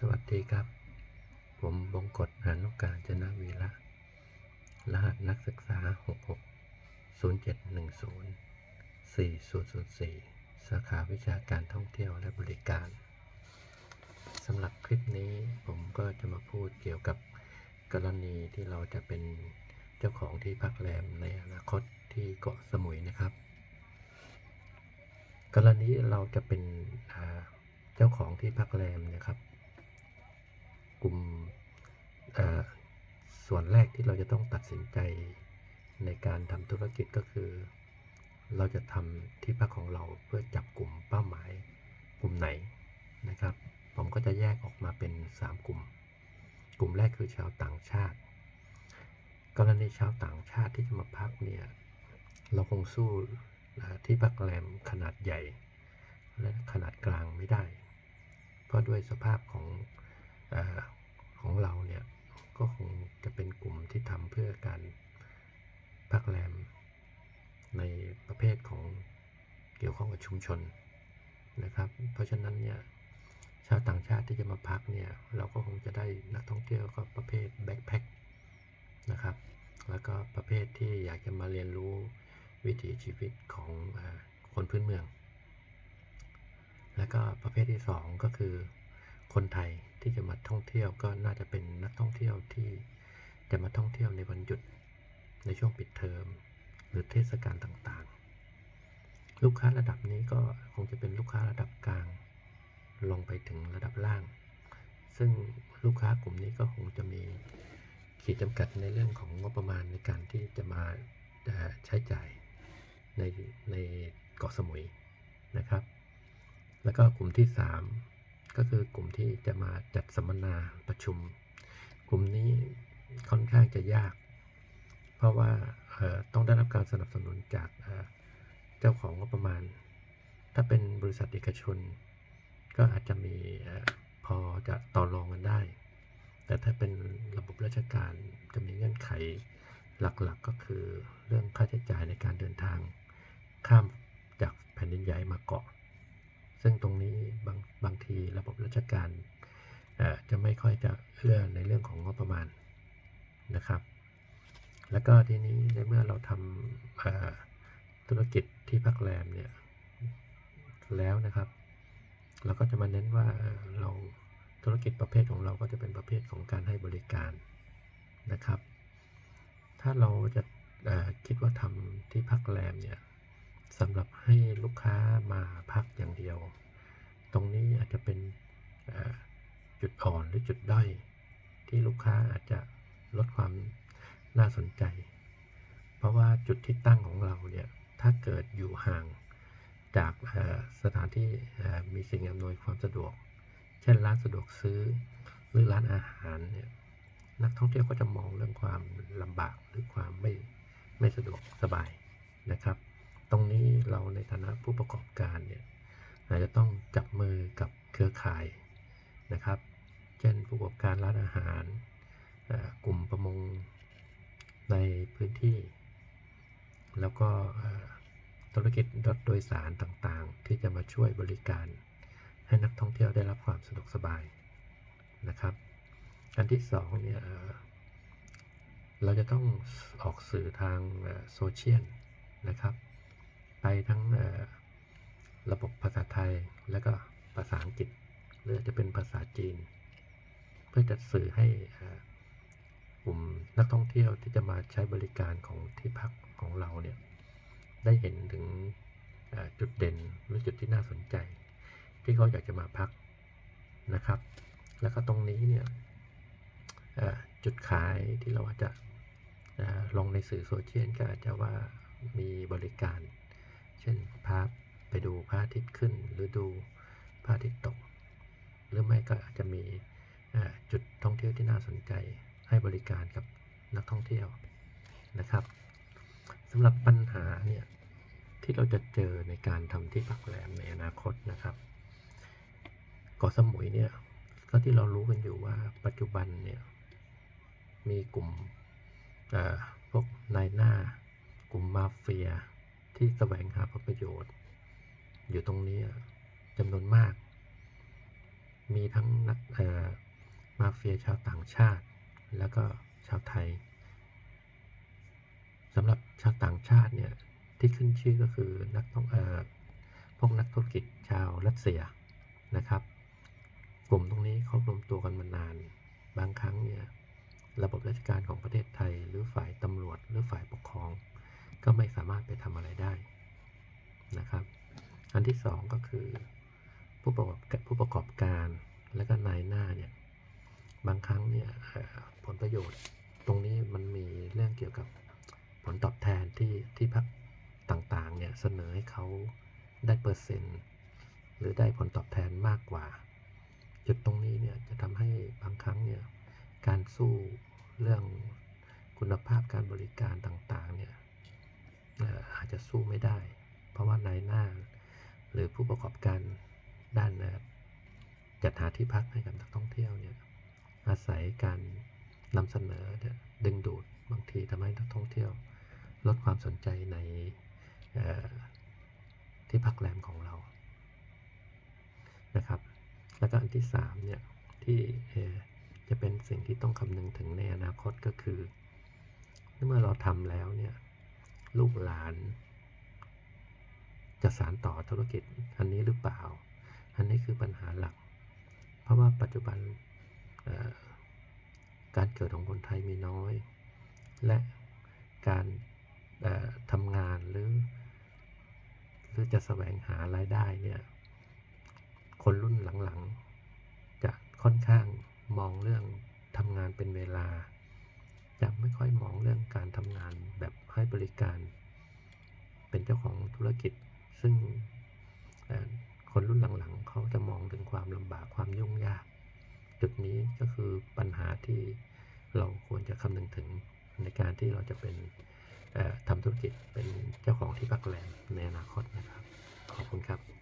สวัสดีครับ ผมบงกฎหานุการจนะวีระรหัสนักศึกษา 66 0710 4004 สาขาวิชาการท่องเที่ยวและบริการสำหรับคลิปนี้ผมก็จะมาพูดเกี่ยวกับกรณีที่เราจะเป็นเจ้าของที่พักแรมในอนาคตที่เกาะสมุยนะครับ กรณีเราจะเป็นเจ้าของที่พักแรมนะครับ กลุ่มส่วนแรกที่เราจะต้องตัดสินใจในการทำธุรกิจก็คือ เราจะทำที่พักของเราเพื่อจับกลุ่มเป้าหมายกลุ่มไหนนะครับ ผมก็จะแยกออกมาเป็น 3 กลุ่ม กลุ่มแรกคือชาวต่างชาติ กรณีชาวต่างชาติที่จะมาพักเนี่ยเราคงสู้ที่พักแรมขนาดใหญ่ และขนาดกลางไม่ได้ เพราะด้วยสภาพของ ของเราเนี่ยก็คงจะเป็นกลุ่มที่ทำเพื่อการพักแรม ในประเภทของเกี่ยวข้องกับชุมชนนะครับ เพราะฉะนั้นเนี่ยชาวต่างชาติที่จะมาพักเนี่ยเราก็คงจะได้นักท่องเที่ยวก็ประเภทแบ็คแพ็คนะครับแล้วก็ประเภทที่อยากจะมาเรียนรู้วิถีชีวิตของอคนพื้นเมือง แล้วก็ประเภทที่ 2 ก็คือ คนไทยที่จะมาท่องเที่ยวก็น่าจะเป็นนักท่องเที่ยวที่จะมาท่องเที่ยวในวันหยุดในช่วงปิดเทอม หรือเทศกาลต่างๆ ลูกค้าระดับนี้ก็คงจะเป็นลูกค้าระดับกลาง ลงไปถึงระดับล่าง ซึ่งลูกค้ากลุ่มนี้ก็คงจะมีขีดจำกัดในเรื่องของงบประมาณในการที่จะมาใช้จ่ายในในเกาะสมุยนะครับ แล้วก็กลุ่มที่ 3 ก็คือกลุ่มที่จะมาจัดสัมมนาประชุม กลุ่มนี้ค่อนข้างจะยาก เพราะว่าต้องได้รับการสนับสนุนจากเจ้าของงบประมาณ ถ้าเป็นบริษัทเอกชน ก็อาจจะมีพอจะต่อรองกันได้ แต่ถ้าเป็นระบบราชการจะมีเงื่อนไขหลักๆก็คือเรื่องค่าใช้จ่ายในการเดินทางข้ามจากแผ่นดินใหญ่มาเกาะ ซึ่งตรงนี้บาง ชการจะไม่ค่อยจะเอื้อในเรื่องของงบประมาณนะครับ แล้วก็ทีนี้ในเมื่อเราทำธุรกิจที่พักแรมเนี่ยแล้วนะครับ เราก็จะมาเน้นว่าเราธุรกิจประเภทของเราก็จะเป็นประเภทของการให้บริการนะครับ ถ้าเราจะคิดว่าทำที่พักแรมเนี่ยสำหรับให้ลูกค้ามาพักอย่างเดียว ตรงนี้อาจจะเป็น จุดอ่อนหรือจุดด้อยที่ลูกค้าอาจจะลดความน่าสนใจ เพราะว่าจุดที่ตั้งของเราเนี่ยถ้าเกิดอยู่ห่างจากสถานที่มีสิ่งอำนวยความสะดวก เช่นร้านสะดวกซื้อหรือร้านอาหารเนี่ยนักท่องเที่ยวก็จะมองเรื่องความลำบากหรือความไม่ไม่สะดวกสบายนะครับ ตรงนี้เราในฐานะผู้ประกอบการเนี่ยอาจจะต้องจับมือกับเครือข่าย นะครับ เช่นผู้ประกอบการร้านอาหาร กลุ่มประมงในพื้นที่ แล้วก็ธุรกิจรถโดยสารต่างๆ ที่จะมาช่วยบริการให้นักท่องเที่ยวได้รับความสะดวกสบายนะครับ อันที่สองเนี่ยเราจะต้องออกสื่อทางโซเชียลนะครับ ไปทั้งระบบภาษาไทยและก็ภาษาอังกฤษ หรือจะเป็นภาษาจีน เพื่อจะสื่อให้กลุ่มนักท่องเที่ยวที่จะมาใช้บริการของที่พักของเราเนี่ยได้เห็นถึงจุดเด่นหรือจุดที่น่าสนใจ ที่เขาอยากจะมาพักนะครับ แล้วก็ตรงนี้เนี่ยจุดขายที่เราอาจจะลงในสื่อโซเชียลก็อาจจะว่ามีบริการ เช่นพาไปดูพระอาทิตย์ขึ้นหรือดูพระอาทิตย์ตก หรือไม่ก็อาจจะมีจุดท่องเที่ยวที่น่าสนใจให้บริการกับนักท่องเที่ยวนะครับสำหรับปัญหาเนี่ยที่เราจะเจอในการทำที่พักแรมในอนาคตนะครับเกาะสมุยเนี่ยก็ที่เรารู้กันอยู่ว่าปัจจุบันเนี่ยมีกลุ่มพวกนายหน้ากลุ่มมาเฟียที่แสวงหาผลประโยชน์ อยู่ตรงนี้จำนวนมาก มีทั้งมาเฟียชาวต่างชาติ แล้วก็ชาวไทยสำหรับชาวต่างชาติเนี่ยที่ขึ้นชื่อก็คือนักต้องเออพวกนักธุรกิจชาวรัสเซียนะครับ กลุ่มตรงนี้เขารวมตัวกันมานาน บางครั้งเนี่ยระบบราชการของประเทศไทย หรือฝ่ายตำรวจ หรือฝ่ายปกครอง ก็ไม่สามารถไปทำอะไรได้นะครับ อันที่สองก็คือ ผู้ประกอบผู้ประกอบการและก็นายหน้าเนี่ยบางครั้งเนี่ยผลประโยชน์ ตรงนี้มันมีเรื่องเกี่ยวกับผลตอบแทนที่ที่พักต่างๆเนี่ยเสนอให้เขาได้เปอร์เซ็นต์ หรือได้ผลตอบแทนมากกว่า จุดตรงนี้เนี่ยจะทำให้บางครั้งเนี่ยการสู้เรื่องคุณภาพการบริการต่างๆเนี่ยอาจจะสู้ไม่ได้ เพราะว่านายหน้า หรือผู้ประกอบการ ด้านเอ่อจัดหาที่พักให้กับนักท่องเที่ยวเนี่ยอาศัยการนำเสนอเนี่ยดึงดูดบางทีทำให้นักท่องเที่ยว ลดความสนใจในที่พักแรมของเรานะครับ แล้วก็อันที่สามเนี่ยที่จะเป็นสิ่งที่ต้องคำนึงถึงในอนาคตก็คือ เมื่อเราทำแล้วเนี่ยลูกหลาน จะสานต่อธุรกิจอันนี้หรือเปล่า อันนี้คือปัญหาหลัก เพราะว่าปัจจุบันการเกิดของคนไทยมีน้อย และการทำงานหรือ หรือจะแสวงหารายได้เนี่ย คนรุ่นหลังๆ จะค่อนข้างมองเรื่องทำงานเป็นเวลา จะไม่ค่อยมองเรื่องการทำงานแบบให้บริการ เป็นเจ้าของธุรกิจซึ่ง คนรุ่นหลังๆ เขาจะมองถึงความลำบากความยุ่งยาก จุดนี้ก็คือปัญหาที่เราควรจะคำนึงถึงในการที่เราจะเป็นทำธุรกิจเป็นเจ้าของที่พักแรมในอนาคตนะครับ ขอบคุณครับ